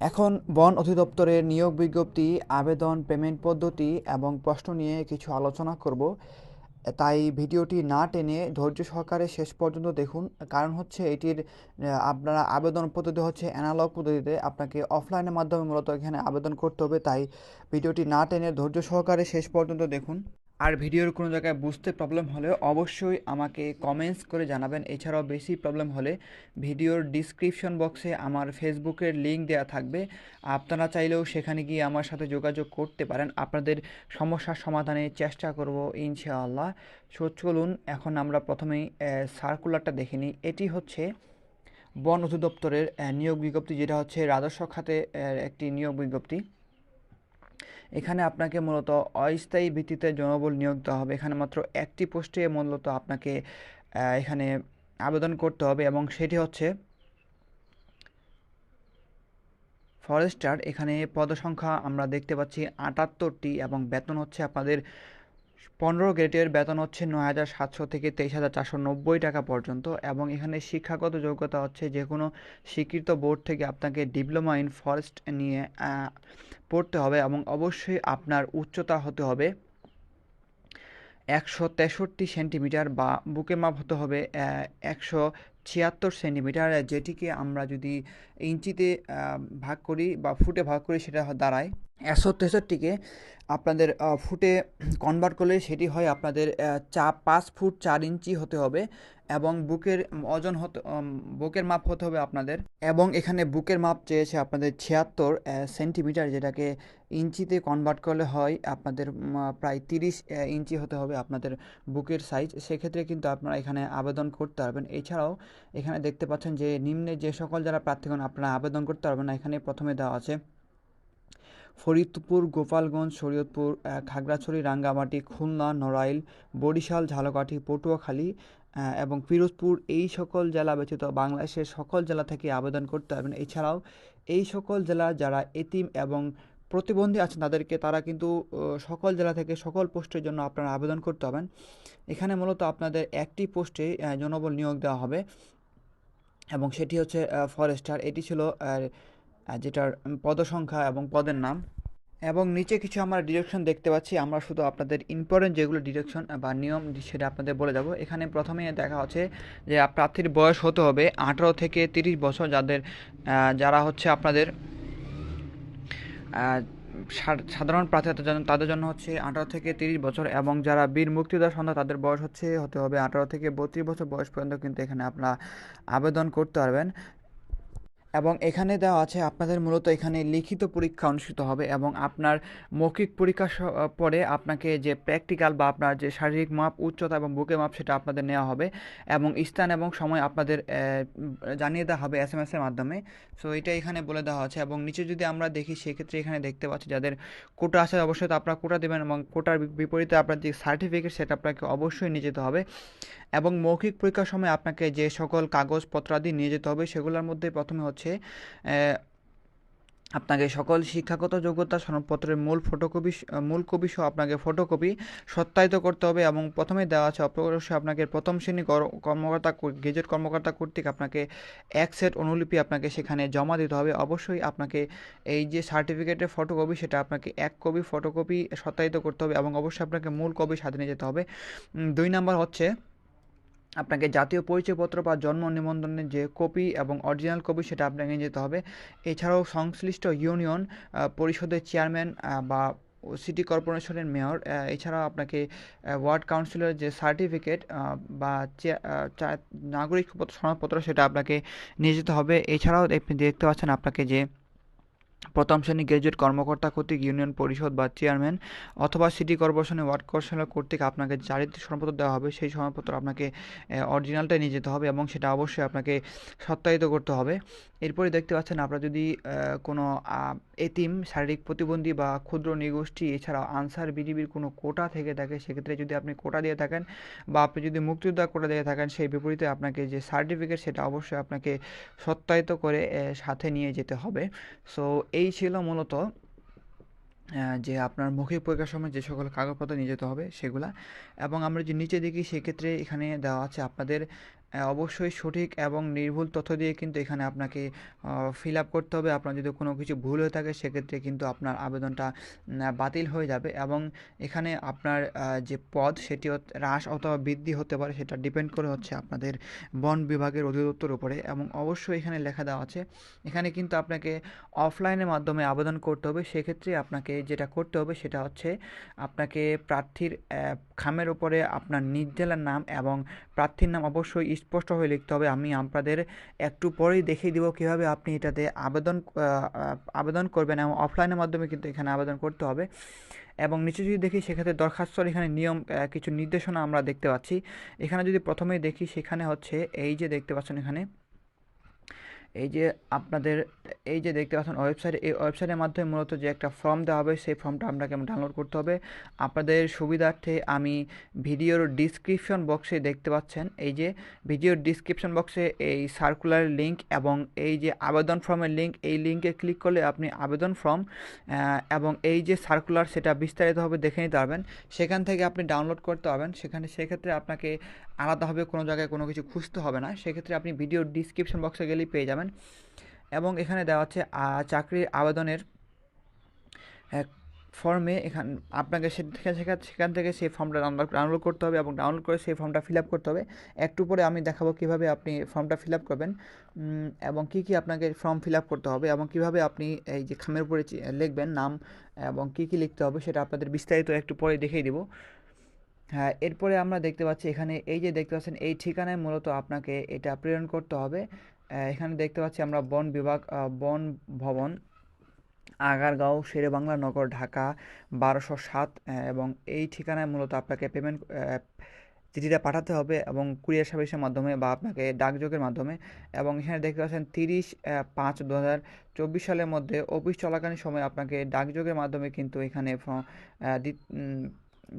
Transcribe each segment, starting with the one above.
এখন বন অধিদপ্তরের নিয়োগ বিজ্ঞপ্তি, আবেদন, পেমেন্ট পদ্ধতি এবং প্রশ্ন নিয়ে কিছু আলোচনা করব। তাই ভিডিওটি না টেনে ধৈর্য সহকারে শেষ পর্যন্ত দেখুন। কারণ হচ্ছে এটির আপনারা আবেদন পদ্ধতি হচ্ছে অ্যানালগ পদ্ধতিতে আপনাকে অফলাইনের মাধ্যমে মূলত এখানে আবেদন করতে হবে। তাই ভিডিওটি না টেনে ধৈর্য সহকারে শেষ পর্যন্ত দেখুন। আর ভিডিওর কোনো জায়গায় বুঝতে প্রবলেম হলে অবশ্যই আমাকে কমেন্টস করে জানাবেন। এছাড়াও বেশি প্রবলেম হলে ভিডিওর ডিসক্রিপশন বক্সে আমার ফেসবুকের লিঙ্ক দেওয়া থাকবে। আপনারা চাইলেও সেখানে গিয়ে আমার সাথে যোগাযোগ করতে পারেন। আপনাদের সমস্যার সমাধানে চেষ্টা করব ইনশাআল্লাহ। সো চলুন, এখন আমরা প্রথমেই সার্কুলারটা দেখে নিই। এটি হচ্ছে বন অধিদপ্তরের নিয়োগ বিজ্ঞপ্তি, যেটা হচ্ছে রাজস্ব খাতে একটি নিয়োগ বিজ্ঞপ্তি। এখানে আপনাকে মূলত অস্থায়ী ভিত্তিতে জনবল নিয়োগ দেওয়া হবে। এখানে মাত্র একটি পোস্টে মূলত আপনাকে এখানে আবেদন করতে হবে এবং সেটি হচ্ছে ফরেস্টার। এখানে পদসংখ্যা আমরা দেখতে পাচ্ছি আটাত্তরটি এবং বেতন হচ্ছে আপনাদের পনেরো গ্রেডের বেতন হচ্ছে নয় হাজার সাতশো থেকে তেইশ হাজার চারশো নব্বই টাকা পর্যন্ত এবং এখানে শিক্ষাগত যোগ্যতা হচ্ছে যে কোনো স্বীকৃত বোর্ড থেকে আপনাকে ডিপ্লোমা ইন ফরেস্ট নিয়ে পড়তে হবে এবং অবশ্যই আপনার উচ্চতা হতে হবে একশো তেষট্টি সেন্টিমিটার বা বুকের মাপ হতে হবে একশো ছিয়াত্তর সেন্টিমিটার, যেটিকে আমরা যদি ইঞ্চিতে ভাগ করি বা ফুটে ভাগ করি সেটা দাঁড়ায়। একশো তেষট্টিকে আপনাদের ফুটে কনভার্ট করলে সেটি হয় আপনাদের চা পাঁচ ফুট চার ইঞ্চি হতে হবে এবং বুকের ওজন হতে বুকের মাপ হতে হবে আপনাদের এবং এখানে বুকের মাপ চেয়েছে আপনাদের ছিয়াত্তর সেন্টিমিটার যেটাকে ইঞ্চিতে কনভার্ট করলে হয় আপনাদের প্রায় তিরিশ ইঞ্চি হতে হবে আপনাদের বুকের সাইজ সেক্ষেত্রে কিন্তু আপনারা এখানে আবেদন করতে পারবেন। এছাড়াও এখানে দেখতে পাচ্ছেন যে নিম্নে যে সকল যারা প্রার্থীগণ, আপনারা আবেদন করতে পারবেন না, এখানে প্রথমে দেওয়া আছে ফরিদপুর, গোপালগঞ্জ, শরীয়তপুর খাগড়াছড়ি, রাঙ্গামাটি, খুলনা, নড়াইল, বরিশাল, ঝালকাঠি, পটুয়াখালী এবং পিরোজপুর এই সকল জেলা ব্যতীত বাংলাদেশের সকল জেলা থেকে আবেদন করতে পারবেন এছাড়াও এই সকল জেলা যারা এতিম এবং প্রতিবন্ধী আছেন তাদেরকে তারা কিন্তু সকল জেলা থেকে সকল পোস্টের জন্য আপনারা আবেদন করতে হবেন এখানে মূলত আপনাদের একটি পোস্টে জনবল নিয়োগ দেওয়া হবে এবং সেটি হচ্ছে ফরেস্টার। এটি ছিল যেটার পদসংখ্যা এবং পদের নাম। এবং নিচে কিছু আমরা ডিরেকশন দেখতে পাচ্ছি। আমরা শুধু আপনাদের ইম্পর্টেন্ট যেগুলো ডিরেকশন বা নিয়ম সেটা আপনাদের বলে যাব এখানে প্রথমে দেখা হচ্ছে যে প্রার্থীর বয়স হতে হবে আঠারো থেকে তিরিশ বছর। যাদের যারা হচ্ছে আপনাদের সাধারণ প্রার্থী, তাদের জন্য- তাদের জন্য হচ্ছে আঠারো থেকে তিরিশ বছর। এবং যারা বীর মুক্তিযোদ্ধা সন্ধ্যা তাদের বয়স হচ্ছে হতে হবে আঠারো থেকে বত্রিশ বছর বয়স পর্যন্ত। কিন্তু এখানে আপনারা আবেদন করতে পারবেন। এবং এখানে দেওয়া আছে আপনাদের মূলত এখানে লিখিত পরীক্ষা অনুষ্ঠিত হবে এবং আপনার মৌখিক পরীক্ষা পরে আপনাকে যে প্র্যাকটিক্যাল বা আপনার যে শারীরিক মাপ, উচ্চতা এবং বুকের মাপ সেটা আপনাদের নেওয়া হবে এবং স্থান এবং সময় আপনাদের জানিয়ে দেওয়া হবে এস এম এসের মাধ্যমে। সো এটা এখানে বলে দেওয়া আছে এবং নিচে যদি আমরা দেখি সেক্ষেত্রে এখানে দেখতে পাচ্ছি যাদের কোটা আছে অবশ্যই তো আপনারা কোটা দেবেন এবং কোটার বিপরীতে আপনার যে সার্টিফিকেট সেটা আপনাকে অবশ্যই নিয়ে যেতে হবে এবং মৌখিক পরীক্ষার সময় আপনাকে যে সকল কাগজপত্রাদি নিয়ে যেতে হবে সেগুলোর মধ্যে প্রথমে হচ্ছে আহ, আপনাকে সকল শিক্ষাগত যোগ্যতা সনদপত্রের মূল ফটোকপি মূল কপি সহ আপনাকে ফটোকপি সত্যায়িত করতে হবে এবং প্রথমে দেওয়া আছে অবশ্যই আপনাকে প্রথম শ্রেণি কর্মকর্তা গেজেট কর্মকর্তা কর্তৃক আপনাকে এক সেট অনুলিপি আপনাকে সেখানে জমা দিতে হবে। অবশ্যই আপনাকে এই যে সার্টিফিকেটের ফটোকপি সেটা আপনাকে এক কপি ফটোকপি সত্যায়িত করতে হবে এবং অবশ্যই আপনাকে মূল কপি সাথে নিয়ে যেতে হবে। দুই নাম্বার হচ্ছে আপনাকে জাতীয় পরিচয়পত্র বা জন্ম নিবন্ধনের যে কপি এবং অরিজিনাল কপি সেটা আপনাকে নিয়ে যেতে হবে। এছাড়াও সংশ্লিষ্ট ইউনিয়ন পরিষদের চেয়ারম্যান বা সিটি কর্পোরেশনের মেয়র এছাড়াও আপনাকে ওয়ার্ড কাউন্সিলর যে সার্টিফিকেট বা নাগরিকপত্র, সনদপত্র সেটা আপনাকে নিয়ে যেতে হবে। এছাড়াও দেখতে পাচ্ছেন আপনাকে যে প্রথম শ্রেণি গ্রাজুয়েট কর্মকর্তা কর্তৃক ইউনিয়ন পরিষদ বা চেয়ারম্যান অথবা সিটি কর্পোরেশনের ওয়ার্ড কাউন্সিলর কর্তৃক আপনাকে চারিত্রিক সনদপত্র দেওয়া হবে, সেই সনদপত্র আপনাকে অরিজিনালটাই নিয়ে যেতে হবে এবং সেটা অবশ্যই আপনাকে সত্যায়িত করতে হবে। এরপরে দেখতে পাচ্ছেন আপনারা যদি কোনো এতিম, শারীরিক প্রতিবন্ধী বা ক্ষুদ্র নিগোষ্ঠী, এছাড়াও আনসার, বিডিবির কোনো কোটা থেকে থাকে, সেক্ষেত্রে যদি আপনি কোটা দিয়ে থাকেন বা আপনি যদি মুক্তিযোদ্ধা কোটা দিয়ে থাকেন, সেই বিপরীতে আপনাকে যে সার্টিফিকেট, সেটা অবশ্যই আপনাকে সত্যায়িত করে সাথে নিয়ে যেতে হবে। সো, এই ছিল মূলত যে আপনার মৌখিক পরীক্ষার সময় যে সকল কাগজপত্র নিয়ে যেতে হবে, সেগুলা। এবং আমরা যে নিচে দেখি, সেক্ষেত্রে এখানে দেওয়া আছে আপনাদের অবশ্যই সঠিক এবং নির্ভুল তথ্য দিয়ে কিন্তু এখানে আপনাকে ফিল আপ করতে হবে। আপনার যদি কোনো কিছু ভুল হয়ে থাকে, সেক্ষেত্রে কিন্তু আপনার আবেদনটা বাতিল হয়ে যাবে এবং এখানে আপনার যে পদ, সেটি হ্রাস অথবা বৃদ্ধি হতে পারে, সেটা ডিপেন্ড করে হচ্ছে আপনাদের বন বিভাগের অধিদপ্তর উপরে এবং অবশ্যই এখানে লেখা দেওয়া আছে। এখানে কিন্তু আপনাকে অফলাইনের মাধ্যমে আবেদন করতে হবে। সেক্ষেত্রে আপনাকে যেটা করতে হবে, সেটা হচ্ছে আপনাকে প্রার্থীর খামের উপরে আপনার নিজ নাম এবং প্রার্থীর নাম অবশ্যই স্পষ্টভাবে লিখতে হবে। আমি আপনাদের একটু পরেই দেখিয়ে দিব কীভাবে আপনি এটাতে আবেদন আবেদন করবেন এবং অফলাইনের মাধ্যমে কিন্তু এখানে আবেদন করতে হবে। এবং নিচে যদি দেখি সেক্ষেত্রে দরখাস্তর এখানে নিয়ম কিছু নির্দেশনা আমরা দেখতে পাচ্ছি। এখানে যদি প্রথমেই দেখি সেখানে হচ্ছে এই যে দেখতে পাচ্ছেন এখানে এই যে আপনাদের, এই যে দেখতে পাচ্ছেন ওয়েবসাইট এই ওয়েবসাইটের মাধ্যমে মূলত যে একটা ফর্ম দেওয়া হবে, সেই ফর্মটা আপনাকে ডাউনলোড করতে হবে। আপনাদের সুবিধার্থে আমি ভিডিওর ডিসক্রিপশন বক্সে দেখতে পাচ্ছেন, এই যে ভিডিওর ডিসক্রিপশন বক্সে এই সার্কুলার লিঙ্ক এবং এই যে আবেদন ফর্মের লিঙ্ক এই লিঙ্কে ক্লিক করলে আপনি আবেদন ফর্ম এবং এই যে সার্কুলার সেটা বিস্তারিতভাবে দেখে নিতে পারবেন। সেখান থেকে আপনি ডাউনলোড করতে পারবেন। সেখানে, সেক্ষেত্রে আপনাকে আলাদাভাবে কোনো জায়গায় কোনো কিছু খুঁজতে হবে না। সেক্ষেত্রে আপনি ভিডিও ডিসক্রিপশন বক্সে গেলেই পেয়ে যাবেন। এবং এখানে দেওয়া আছে চাকরির আবেদনের ফর্মে এখান, আপনাকে সেখান সেখান থেকে সেই ফর্মটা ডাউনলোড ডাউনলোড করতে হবে এবং ডাউনলোড করে সেই ফর্মটা ফিল আপ করতে হবে। একটু পরে আমি দেখাবো কীভাবে আপনি ফর্মটা ফিল আপ করবেন এবং কী কী আপনাকে ফর্ম ফিল আপ করতে হবে এবং কীভাবে আপনি এই যে খামের উপরে লিখবেন নাম এবং কী কী লিখতে হবে সেটা আপনাদের বিস্তারিত একটু পরে দেখিয়ে দেবো। হ্যাঁ এরপরে আমরা দেখতে পাচ্ছি এখানে এই যে দেখতে পাচ্ছেন, এই ঠিকানায় মূলত আপনাকে এটা প্রেরণ করতে হবে। এখানে দেখতে পাচ্ছি আমরা বন বিভাগ বন ভবন, আগারগাঁও, শেরেবাংলা নগর, ঢাকা, বারোশো সাত এবং এই ঠিকানায় মূলত আপনাকে পেমেন্ট চিঠিটা পাঠাতে হবে এবং কুরিয়ার সার্ভিসের মাধ্যমে বা আপনাকে ডাকযোগের মাধ্যমে। এবং এখানে দেখতে পাচ্ছেন তিরিশ পাঁচ দু হাজার চব্বিশ সালের মধ্যে অফিস চলাকালীন সময় আপনাকে ডাকযোগের মাধ্যমে কিন্তু এখানে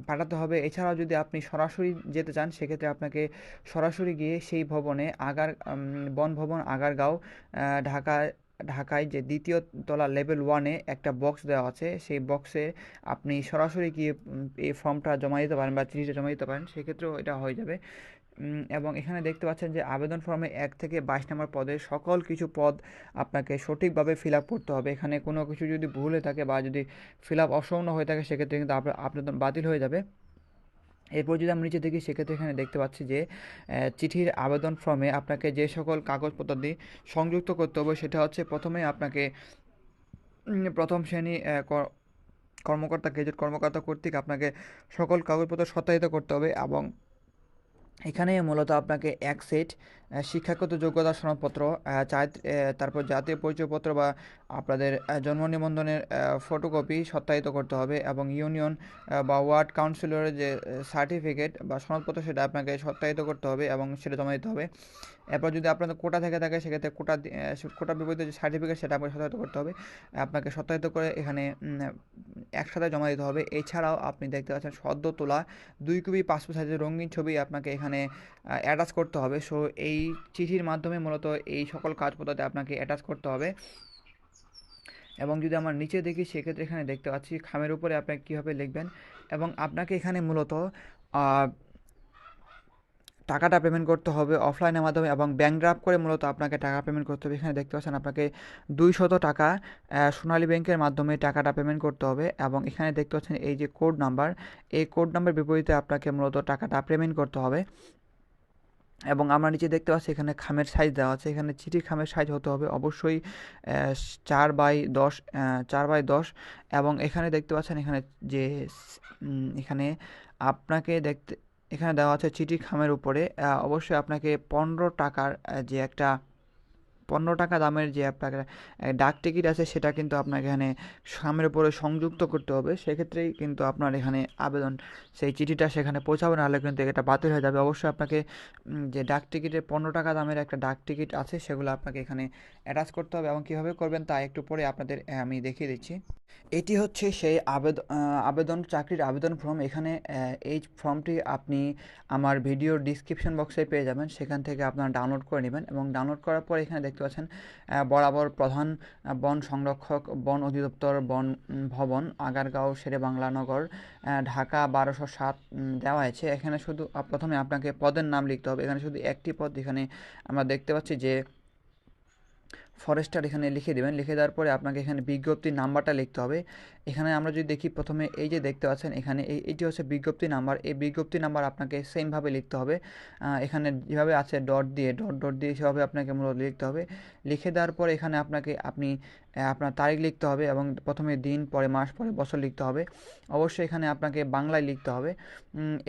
পাঠাতে হবে। এছাড়াও যদি আপনি সরাসরি যেতে চান, সেক্ষেত্রে আপনাকে সরাসরি গিয়ে সেই ভবনে আগার বন ভবন আগারগাঁও ঢাকা, ঢাকায় যে দ্বিতীয় তলা লেভেল ওয়ানে একটা বক্স দেওয়া আছে, সেই বক্সে আপনি সরাসরি গিয়ে এই ফর্মটা জমা দিতে পারেন বা চিঠিটা জমা দিতে পারেন, সেক্ষেত্রেও এটা হয়ে যাবে। এবং এখানে দেখতে পাচ্ছেন যে আবেদন ফর্মে এক থেকে বাইশ নম্বর পদে সকল কিছু পদ আপনাকে সঠিকভাবে ফিল আপ করতে হবে। এখানে কোনো কিছু যদি ভুল হয়ে থাকে বা যদি ফিল আপ অসম্পূর্ণ হয়ে থাকে, সেক্ষেত্রে কিন্তু আবেদন বাতিল হয়ে যাবে। এরপর যদি আমরা নিচে দেখি, সেক্ষেত্রে এখানে দেখতে পাচ্ছি যে চিঠির আবেদন ফর্মে আপনাকে যে সকল কাগজপত্র দিয়ে সংযুক্ত করতে হবে, সেটা হচ্ছে প্রথমে আপনাকে প্রথম শ্রেণি কর্মকর্তা, গেজেট কর্মকর্তা কর্তৃক আপনাকে সকল কাগজপত্র সত্যায়িত করতে হবে এবং এখানে মূলত আপনাকে এক সেট শিক্ষাগত যোগ্যতা সনদপত্র তারপর জাতীয় পরিচয়পত্র বা আপনাদের জন্ম নিবন্ধনের ফটোকপি সত্যায়িত করতে হবে এবং ইউনিয়ন বা ওয়ার্ড কাউন্সিলরের যে সার্টিফিকেট বা সনদপত্র সেটা আপনাকে সত্যায়িত করতে হবে এবং সেটা জমা দিতে হবে। এরপর যদি আপনাদের কোটা থেকে থাকে, সেক্ষেত্রে কোটা কোটা বিপরীত যে সার্টিফিকেট সেটা আপনাকে সত্যায়িত করতে হবে। আপনাকে সত্যায়িত করে এখানে একসাথে জমা দিতে হবে। এছাড়াও আপনি দেখতে পাচ্ছেন সদ্য তোলা দুই কপি পাসপোর্ট সাইজের রঙিন ছবি আপনাকে এখানে অ্যাটাচ করতে হবে। সো এই চিঠির মাধ্যমে মূলত এই সকল কাজপত্রতে আপনাকে অ্যাটাচ করতে হবে। এবং যদি আমার নিচে দেখি, সেক্ষেত্রে এখানে দেখতে পাচ্ছি খামের উপরে আপনাকে কীভাবে লিখবেন। এবং আপনাকে এখানে মূলত টাকাটা পেমেন্ট করতে হবে অফলাইনের মাধ্যমে এবং ব্যাঙ্ক ড্রাফট করে মূলত আপনাকে টাকা পেমেন্ট করতে হবে। এখানে দেখতে পাচ্ছেন আপনাকে দুইশত টাকা সোনালী ব্যাংকের মাধ্যমে টাকাটা পেমেন্ট করতে হবে এবং এখানে দেখতে পাচ্ছেন এই যে কোড নাম্বার এই কোড নাম্বার বিপরীতে আপনাকে মূলত টাকাটা পেমেন্ট করতে হবে। এবং আমরা নিচে দেখতে পাচ্ছি এখানে খামের সাইজ দেওয়া আছে। এখানে চিঠি খামের সাইজ হতে হবে অবশ্যই চার বাই দশ চার বাই দশ। এবং এখানে দেখতে পাচ্ছেন এখানে যে এখানে আপনাকে দেখতে এখানে দেওয়া আছে চিঠি খামের উপরে। অবশ্যই আপনাকে পনেরো টাকার যে একটা পনেরো টাকা দামের যে আপনার ডাক টিকিট আছে সেটা কিন্তু আপনাকে এখানে সামনের উপরে সংযুক্ত করতে হবে। সেক্ষেত্রেই কিন্তু আপনার এখানে আবেদন, সেই চিঠিটা সেখানে পৌঁছাবে, নাহলে কিন্তু এটা বাতিল হয়ে যাবে। অবশ্যই আপনাকে যে ডাক টিকিটের পনেরো টাকা দামের একটা ডাক টিকিট আছে সেগুলো আপনাকে এখানে অ্যাটাচ করতে হবে এবং কীভাবে করবেন তা একটু পরে আপনাদের আমি দেখিয়ে দিচ্ছি। এটি হচ্ছে সেই আবেদন আবেদন, চাকরির আবেদন ফর্ম। এখানে এই ফর্মটি আপনি আমার ভিডিওর ডিসক্রিপশন বক্সে পেয়ে যাবেন। সেখান থেকে আপনারা ডাউনলোড করে নেবেন এবং ডাউনলোড করার পর এখানে দেখতে পাচ্ছেন বরাবর প্রধান বন সংরক্ষক, বন অধিদপ্তর, বন ভবন, আগারগাঁও শেরে বাংলানগর ঢাকা বারোশো সাত দেওয়া হয়েছে। এখানে শুধু প্রথমে আপনাকে পদের নাম লিখতে হবে। এখানে শুধু একটি পদ এখানে আমরা দেখতে পাচ্ছি যে ফরেস্টার এখানে লিখে দেবেন। লিখে দেওয়ার পরে আপনাকে এখানে বিজ্ঞপ্তির নাম্বারটা লিখতে হবে। এখানে আমরা যদি দেখি প্রথমে এই যে দেখতে পাচ্ছেন, এখানে এই, এটি হচ্ছে বিজ্ঞপ্তি নাম্বার। এই বিজ্ঞপ্তি নাম্বার আপনাকে সেমভাবে লিখতে হবে। এখানে যেভাবে আছে ডট দিয়ে ডট ডট দিয়ে সেভাবে আপনাকে মূলত লিখতে হবে। লিখে দেওয়ার পর এখানে আপনাকে আপনি আপনার তারিখ লিখতে হবে এবং প্রথমে দিন, পরে মাস, পরে বছর লিখতে হবে। অবশ্যই এখানে আপনাকে বাংলায় লিখতে হবে।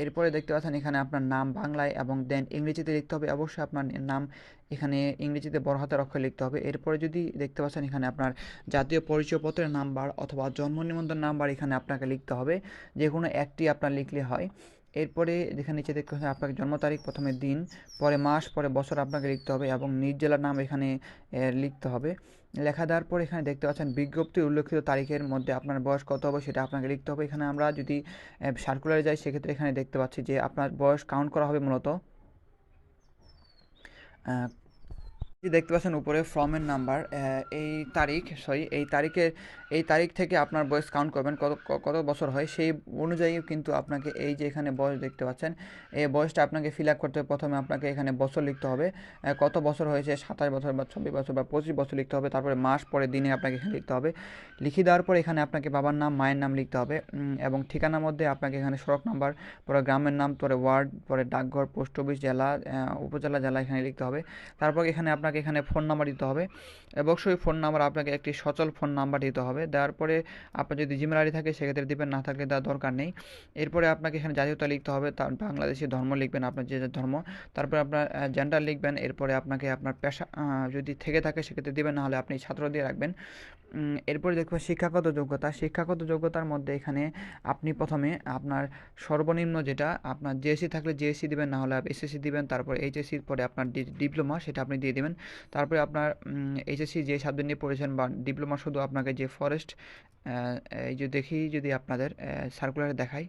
এরপরে দেখতে পাচ্ছেন এখানে আপনার নাম বাংলায় এবং দেন ইংরেজিতে লিখতে হবে। অবশ্যই আপনার নাম এখানে ইংরেজিতে বড় হাতের অক্ষর লিখতে হবে। এরপরে যদি দেখতে পাচ্ছেন এখানে আপনার জাতীয় পরিচয়পত্রের নাম্বার অথবা জন্ম নিবন্ধন নাম্বার এখানে আপনাকে লিখতে হবে। যে কোনো একটি আপনার লিখলে হয়। এরপরে যেখানে নিচে দেখতে পাচ্ছেন আপনাকে জন্ম তারিখ, প্রথমে দিন, পরে মাস, পরে বছর আপনাকে লিখতে হবে এবং নিজ জেলার নাম এখানে লিখতে হবে। লেখা দেওয়ার পর এখানে দেখতে পাচ্ছেন বিজ্ঞপ্তি উল্লেখিত তারিখের মধ্যে আপনার বয়স কত হবে সেটা আপনাকে লিখতে হবে। এখানে আমরা যদি সার্কুলারে যাই সেক্ষেত্রে এখানে দেখতে পাচ্ছি যে আপনার বয়স কাউন্ট করা হবে মূলত দেখতে পাচ্ছেন উপরে ফর্মের নাম্বার এই তারিখ সরি এই তারিখের এই তারিখ থেকে আপনার বয়স কাউন্ট করবেন, কত কত বছর হয় সেই অনুযায়ী কিন্তু আপনাকে এই যে এখানে বয়স দেখতে পাচ্ছেন, এই বয়সটা আপনাকে ফিল আপ করতে প্রথমে আপনাকে এখানে বছর লিখতে হবে কত বছর হয়েছে, সাতাশ বছর বা চব্বিশ বছর বা পঁচিশ বছর লিখতে হবে, তারপরে মাস পরে দিনে আপনাকে এখানে লিখতে হবে, লিখে দেওয়ার পর এখানে আপনাকে বাবার নাম, মায়ের নাম লিখতে হবে এবং ঠিকানার মধ্যে আপনাকে এখানে সড়ক নাম্বার পরে গ্রামের নাম, পরে ওয়ার্ড, পরে ডাকঘর পোস্ট অফিস জেলা উপজেলা, জেলা এখানে লিখতে হবে, তারপর এখানে আপনাকে এখানে ফোন নাম্বার দিতে হবে অবশ্যই ফোন নাম্বার আপনাকে একটি সচল ফোন নাম্বার দিতে হবে দেওয়ার পরে আপনার যদি জিমেল আইডি থাকে, সেক্ষেত্রে দেবেন, না থাকলে দেওয়ার দরকার নেই। এরপরে আপনাকে এখানে জাতীয়তা লিখতে হবে তার বাংলাদেশি ধর্ম লিখবেন আপনার যে ধর্ম। তারপরে আপনার জেন্ডার লিখবেন, এরপরে আপনাকে আপনার পেশা যদি থেকে থাকে, সেক্ষেত্রে দেবেন, নাহলে আপনি ছাত্র দিয়ে রাখবেন। এরপরে দেখবেন শিক্ষাগত যোগ্যতা। শিক্ষাগত যোগ্যতার মধ্যে এখানে আপনি প্রথমে আপনার সর্বনিম্ন যেটা, আপনার জিএসসি থাকলে জিএসসি দেবেন না হলে এসএসসি দিবেন, তারপর এইচএসসির পরে আপনার ডিপ্লোমা, সেটা আপনি দিয়ে দেবেন। তারপরে আপনার এইচএসসি যে সাবজেক্ট নিয়ে পড়েছেন বা ডিপ্লোমা শুধু আপনাকে যে ফরেস্ট এই যে দেখি যদি আপনাদের সার্কুলারে দেখাই।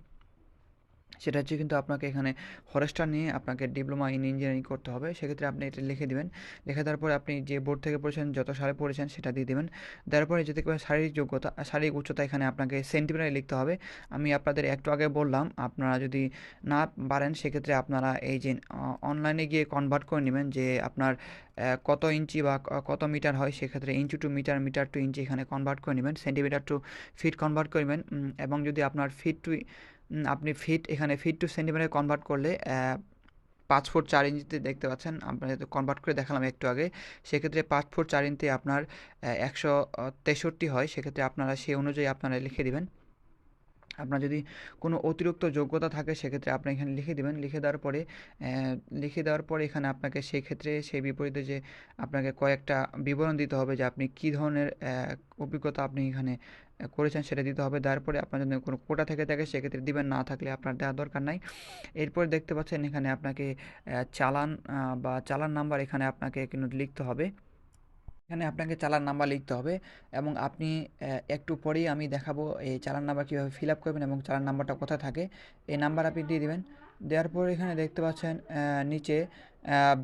সেটা হচ্ছে কিন্তু আপনাকে এখানে ফরেস্টার নিয়ে আপনাকে ডিপ্লোমা ইন ইঞ্জিনিয়ারিং করতে হবে। সেক্ষেত্রে আপনি এটা লিখে দেবেন। লিখে দেওয়ার পরে আপনি যে বোর্ড থেকে পড়েছেন, যত সালে পড়েছেন সেটা দিয়ে দেবেন। দেওয়ার পরে যদি শারীরিক যোগ্যতা, শারীরিক উচ্চতা এখানে আপনাকে সেন্টিমিটারে লিখতে হবে। আমি আপনাদের একটু আগে বললাম, আপনারা যদি না পারেন সেক্ষেত্রে আপনারা এই যে অনলাইনে গিয়ে কনভার্ট করে নেবেন যে আপনার কত ইঞ্চি বা কত মিটার হয়, সেক্ষেত্রে inch to meter meter to inch এখানে কনভার্ট করে নেবেন। সেন্টিমিটার টু ফিট কনভার্ট করবেন এবং যদি আপনার ফিট টু আপনি ফিট এখানে ফিট টু সেন্টিমিটার কনভার্ট করলে পাঁচ ফুট চার ইঞ্চিতে দেখতে পাচ্ছেন আপনার কনভার্ট করে দেখালাম একটু আগে, সেক্ষেত্রে পাঁচ ফুট চার ইঞ্চি আপনার একশো তেষট্টি হয়, সেক্ষেত্রে আপনারা সেই অনুযায়ী আপনারা লিখে দেবেন। আপনার যদি কোনো অতিরিক্ত যোগ্যতা থাকে সেক্ষেত্রে আপনি এখানে লিখে দেবেন। লিখে দেওয়ার পরে লিখে দেওয়ার পরে এখানে আপনাকে সেই ক্ষেত্রে সেই বিপরীতে যে আপনাকে কয়েকটা বিবরণ দিতে হবে যে আপনি কী ধরনের অভিজ্ঞতা আপনি এখানে করেছেন সেটা দিতে হবে। তারপরে আপনার যদি কোনো কোটা থেকে থাকে সেক্ষেত্রে দিবেন, না থাকলে আপনার দেওয়া দরকার নাই। এরপরে দেখতে পাচ্ছেন এখানে আপনাকে চালান বা চালান নাম্বার এখানে আপনাকে কিন্তু লিখতে হবে। এখানে আপনাকে চালান নাম্বার লিখতে হবে এবং আপনি একটু পরেই আমি দেখাবো এই চালান নাম্বার কীভাবে ফিল আপ করবেন এবং চালান নাম্বারটা কোথায় থাকে। এই নাম্বার আপনি দিয়ে দেবেন। দেওয়ার পর এখানে দেখতে পাচ্ছেন নিচে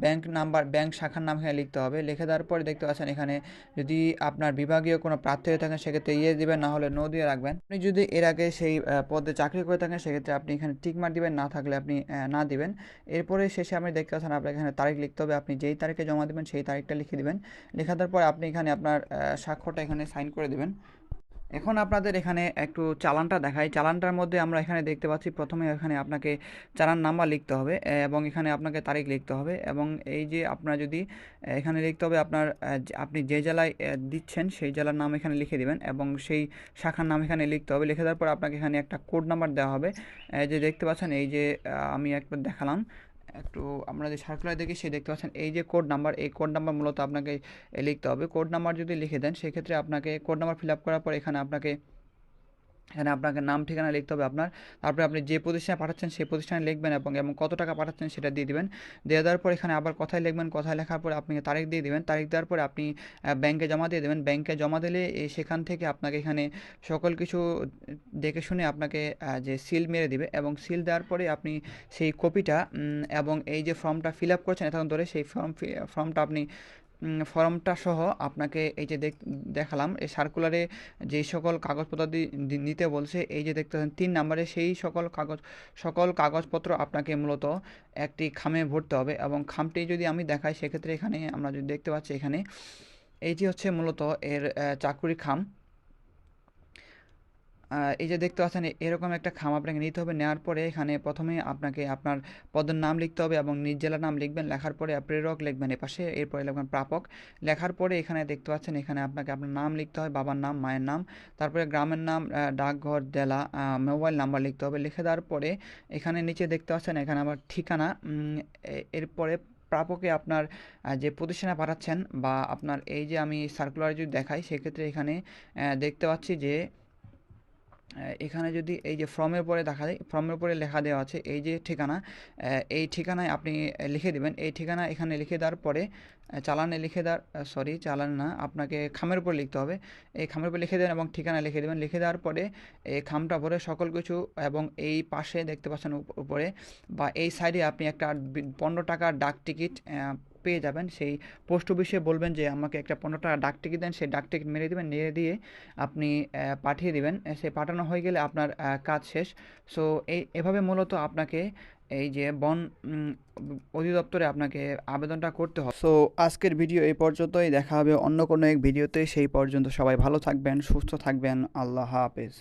ব্যাংক নাম্বার ব্যাংক শাখার নাম এখানে লিখতে হবে। লিখে দেওয়ার পরে দেখতে পাচ্ছেন এখানে যদি আপনার বিভাগীয় কোনো প্রার্থী হয়ে থাকেন, সেক্ষেত্রে ইয়ে দেবেন, না হলে নো দিয়ে রাখবেন। আপনি যদি এর আগে সেই পদে চাকরি করে থাকেন, সেক্ষেত্রে আপনি এখানে টিক মার দিবেন, না থাকলে আপনি না দিবেন। এরপরে শেষে আপনি দেখতে পাচ্ছেন আপনার এখানে তারিখ লিখতে হবে। আপনি যেই তারিখে জমা দেবেন, সেই তারিখটা লিখে দেবেন। লেখা দেওয়ার পর আপনি এখানে আপনার স্বাক্ষরটা এখানে সাইন করে দেবেন। এখন আপনাদের এখানে একটু চালানটা দেখাই। চালানটার মধ্যে আমরা এখানে দেখতে পাচ্ছি, প্রথমে এখানে আপনাকে চালান নাম্বার লিখতে হবে এবং এখানে আপনাকে তারিখ লিখতে হবে, এবং এই যে আপনার যদি এখানে লিখতে হবে আপনার আপনি যে জেলায় দিচ্ছেন সেই জেলার নাম এখানে লিখে দেবেন, এবং সেই শাখার নাম এখানে লিখতে হবে। লিখে দেওয়ার পর আপনাকে এখানে একটা কোড নাম্বার দেওয়া হবে। যে দেখতে পাচ্ছেন, এই যে আমি একবার দেখালাম। একটু আমরা যে সার্কুলার দেখি সে দেখতে পাচ্ছেন। এই যে কোড নাম্বার এই কোড নাম্বার মূলত আপনাকে লিখতে হবে। কোড নাম্বার যদি লিখে দেন, সেক্ষেত্রে আপনাকে কোড নাম্বার ফিল আপ করার পর এখানে আপনাকে এখানে আপনাকে নাম, ঠিকানা লিখতে হবে আপনার। তারপরে আপনি যে প্রতিষ্ঠানে পাঠাচ্ছেন সেই প্রতিষ্ঠানে লিখবেন এবং এবং কত টাকা পাঠাচ্ছেন সেটা দিয়ে দিবেন। দিয়ে দেওয়ার পর এখানে আবার কথায় লিখবেন। কথায় লেখার পর আপনি তারিখ দিয়ে দিবেন। তারিখ দেওয়ার পরে আপনি ব্যাংকে জমা দিয়ে দেবেন। ব্যাংকে জমা দিলে সেখান থেকে আপনাকে এখানে সকল কিছু দেখে শুনে আপনাকে যে সিল মেরে দিবে এবং সিল দেওয়ার পরে আপনি সেই কপিটা এবং এই যে ফর্মটা ফিল আপ করছেন এতক্ষণ ধরে সেই ফর্ম ফর্মটা আপনি ফর্মটা সহ আপনাকে এই যে দেখ- দেখালাম, এই সার্কুলারে যেই সকল কাগজপত্র নিতে বলছে, এই যে দেখতে পাচ্ছেন তিন নম্বরে সেই সকল কাগজ সকল কাগজপত্র আপনাকে মূলত একটি খামে ভরতে হবে এবং খামটি যদি আমি দেখাই, সেক্ষেত্রে এখানে আমরা যদি দেখতে পাচ্ছি এখানে এইটি হচ্ছে মূলত এর চাকুরি খাম। এই যে দেখতে পাচ্ছেন এরকম একটা খাম আপনাকে নিতে হবে। নেওয়ার পরে এখানে প্রথমে আপনাকে আপনার পদের নাম লিখতে হবে এবং নিজ জেলার নাম লিখবেন। লেখার পরে প্রেরক লিখবেন এপাশে, এরপরে লিখবেন প্রাপক। লেখার পরে এখানে দেখতে পাচ্ছেন, এখানে আপনাকে আপনার নাম লিখতে হয়, বাবার নাম, মায়ের নাম। তারপরে গ্রামের নাম ডাকঘর, জেলা মোবাইল নাম্বার লিখতে হবে। লিখে দেওয়ার পরে এখানে নিচে দেখতে পাচ্ছেন, এখানে আমার ঠিকানা। এরপরে প্রাপকে আপনার যে প্রতিষ্ঠানে পাঠাচ্ছেন বা আপনার এই যে আমি সার্কুলার যদি দেখাই, সেক্ষেত্রে এখানে দেখতে পাচ্ছি যে এখানে যদি এই যে ফর্মের পরে দেখা যায়, ফর্মের উপরে লেখা দেওয়া আছে, এই যে ঠিকানা এই ঠিকানায় আপনি লিখে দিবেন। এই ঠিকানা এখানে লিখে দেওয়ার পরে চালানে লিখে দেওয়ার সরি চালান না, আপনাকে খামের উপর লিখতে হবে। এই খামের উপর লিখে দেবেন এবং ঠিকানা লিখে দেবেন। লিখে দেওয়ার পরে এই খামটা ভরে সকল কিছু এবং এই পাশে দেখতে পাচ্ছেন উপরে বা এই সাইডে আপনি একটা পনেরো টাকার ডাক টিকিট পেয়ে যাবেন। সেই পোস্ট অফিসে বলবেন যে, আমাকে একটা পনেরো টাকা ডাক টিকিট দেন। সেই ডাক টিকিট মেরে দেবেন, মেরে দিয়ে আপনি পাঠিয়ে দিবেন। সে পাঠানো হয়ে গেলে আপনার কাজ শেষ। সো এই এভাবে মূলত আপনাকে এই যে বন অধিদপ্তরে আপনাকে আবেদনটা করতে হবে। সো, আজকের ভিডিও এই পর্যন্তই। দেখা হবে অন্য কোনো এক ভিডিওতে। সেই পর্যন্ত সবাই ভালো থাকবেন, সুস্থ থাকবেন। আল্লাহ হাফেজ।